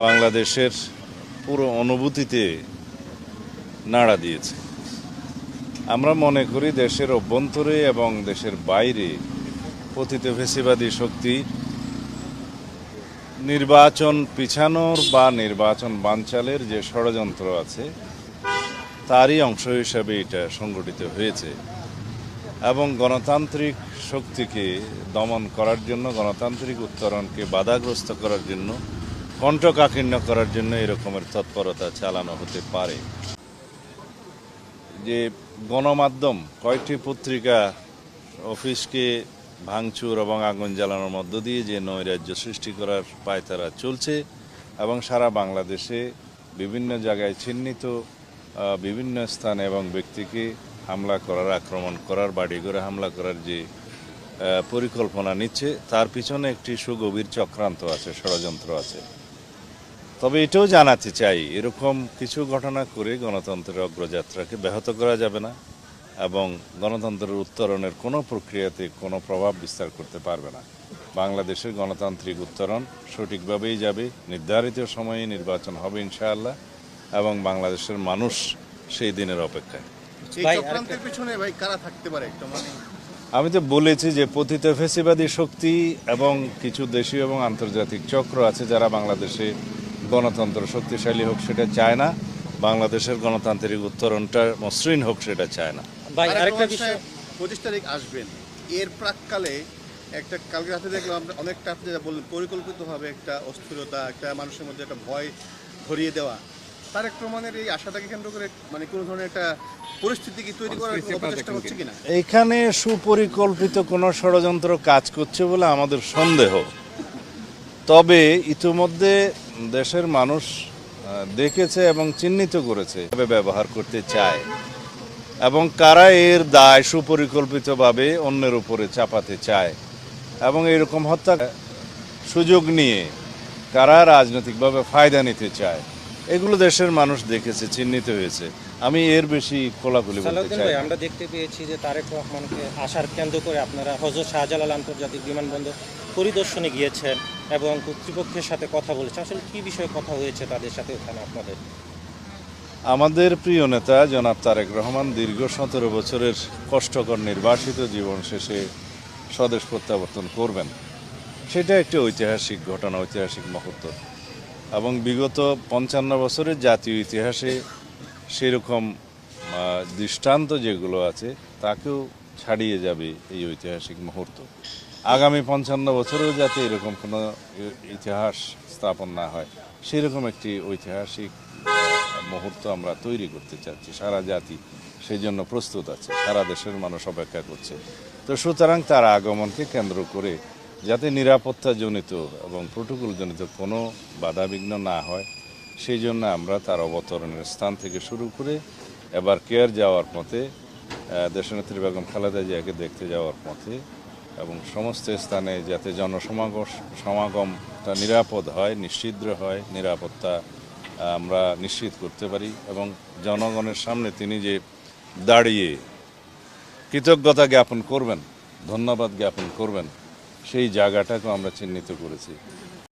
বাংলাদেশের পুরো অনুভূতিতে নাড়া দিয়েছে। আমরা মনে করি দেশের অভ্যন্তরে এবং দেশের বাইরে পতিত ফেসিবাদী শক্তি নির্বাচন পিছানোর বা নির্বাচন বানচালের যে ষড়যন্ত্র আছে, তারই অংশ হিসাবে এটা সংগঠিত হয়েছে এবং গণতান্ত্রিক শক্তিকে দমন করার জন্য, গণতান্ত্রিক উত্তরণকে বাধাগ্রস্ত করার জন্য কণ্ঠকাঠিন্য করার জন্য এরকমের তৎপরতা চালানো হতে পারে। যে গণমাধ্যম, কয়েকটি পত্রিকা, অফিসকে ভাঙচুর এবং আগুন জ্বালানোর মধ্য দিয়ে যে নৈরাজ্য সৃষ্টি করার পায়তারা চলছে এবং সারা বাংলাদেশে বিভিন্ন জায়গায় চিহ্নিত বিভিন্ন স্থানে এবং ব্যক্তিকে হামলা করার, আক্রমণ করার বাড়ি করে হামলা করার যে পরিকল্পনা নিচ্ছে, তার পিছনে একটি সুগভীর চক্রান্ত আছে, ষড়যন্ত্র আছে। তবে এটাও জানাতে চাই এরকম কিছু ঘটনা করে গণতন্ত্রের অগ্রযাত্রাকে ব্যাহত করা যাবে না এবং গণতন্ত্রের উত্তরণের কোনো প্রক্রিয়াতে কোনো প্রভাব বিস্তার করতে পারবে না। বাংলাদেশের গণতান্ত্রিক উত্তরণ সঠিকভাবেই যাবে নির্ধারিত সময়ে নির্বাচন হবে ইনশাআল্লাহ এবং বাংলাদেশের মানুষ সেই দিনের অপেক্ষায়। এই পিছনে ভাই কারা থাকতে পারে একটা মানে? আমি তো বলেছি যে পতিত ফেসিবাদী শক্তি এবং কিছু দেশীয় এবং আন্তর্জাতিক চক্র আছে যারা বাংলাদেশে গণতন্ত্র শক্তিশালী হোক সেটা চায় না বাংলাদেশের গণতান্ত্রিক উত্তরণটা মসৃণ হোক সেটা চায় না। ভাই আরেকটা বিষয় পঁচিশ তারিখ আসবেন। এর প্রাককালে একটা কালকে রাতে দেখলাম অনেকটা আপনি যেটা বললেন পরিকল্পিতভাবে একটা অস্থিরতা একটা মানুষের মধ্যে একটা ভয় ধরিয়ে দেওয়া। তার এক প্রমাণের এই আশাটাকে কেন্দ্র করে মানে কোনো ধরনের একটা পরিস্থিতি কি তৈরি করার অপচেষ্টা হচ্ছে কিনা? এখানে সুপরিকল্পিত কোনো ষড়যন্ত্র কাজ করছে বলে আমাদের সন্দেহ। তবে ইতিমধ্যে দেশের মানুষ দেখেছে এবং চিহ্নিত করেছে ব্যবহার করতে চায় এবং কারা এর দায় সুপরিকল্পিতভাবে অন্যের উপরে চাপাতে চায় এবং এরকম হত্যা সুযোগ নিয়ে কারা রাজনৈতিকভাবে ফায়দা নিতে চায়, এগুলো দেশের মানুষ দেখেছে, চিহ্নিত হয়েছে। আমি এর বেশি খোলাখুলি বলতে চাই ভাই আমরা দেখতে পেয়েছি যে তারেক রহমানকে আসার কেন্দ্র করে আপনারা হজরত শাহজালাল আন্তর্জাতিক বিমানবন্দর পরিদর্শনে গিয়েছেন এবং কর্তৃপক্ষের সাথে কথা বলেছেন। আসলে কি বিষয়ে কথা হয়েছে তাদের সাথে ওখানে আপনাদের? আমাদের প্রিয় নেতা জনাব তারেক রহমান দীর্ঘ সতেরো বছরের কষ্টকর নির্বাসিত জীবন শেষে স্বদেশ প্রত্যাবর্তন করবেন। সেটা একটি ঐতিহাসিক ঘটনা ঐতিহাসিক মুহূর্ত। এবং বিগত পঞ্চান্ন বছরের জাতীয় ইতিহাসে সেরকম দৃষ্টান্ত যেগুলো আছে, তাকেও ছাড়িয়ে যাবে এই ঐতিহাসিক মুহূর্ত। আগামী পঞ্চান্ন বছরেও যাতে এরকম কোনো ইতিহাস স্থাপন না হয়, সেরকম একটি ঐতিহাসিক মুহূর্ত আমরা তৈরি করতে চাচ্ছি। সারা জাতি সেই জন্য প্রস্তুত আছে, সারা দেশের মানুষ অপেক্ষা করছে। তো সুতরাং তার আগমনকে কেন্দ্র করে যাতে নিরাপত্তাজনিত এবং প্রোটোকলজনিত কোনো বাধাবিঘ্ন না হয় সেই জন্য আমরা তার অবতরণের স্থান থেকে শুরু করে এবার কেয়ার যাওয়ার পথে দেশনেত্রী বেগম খালেদা জিয়াকে দেখতে যাওয়ার পথে এবং সমস্ত স্থানে যাতে জনসমাগম, সমাগমটা নিরাপদ হয়, নিশ্চিদ্র হয়, নিরাপত্তা আমরা নিশ্চিত করতে পারি এবং জনগণের সামনে তিনি যে দাঁড়িয়ে কৃতজ্ঞতা জ্ঞাপন করবেন, ধন্যবাদ জ্ঞাপন করবেন, সেই জায়গাটাকেও আমরা চিহ্নিত করেছি।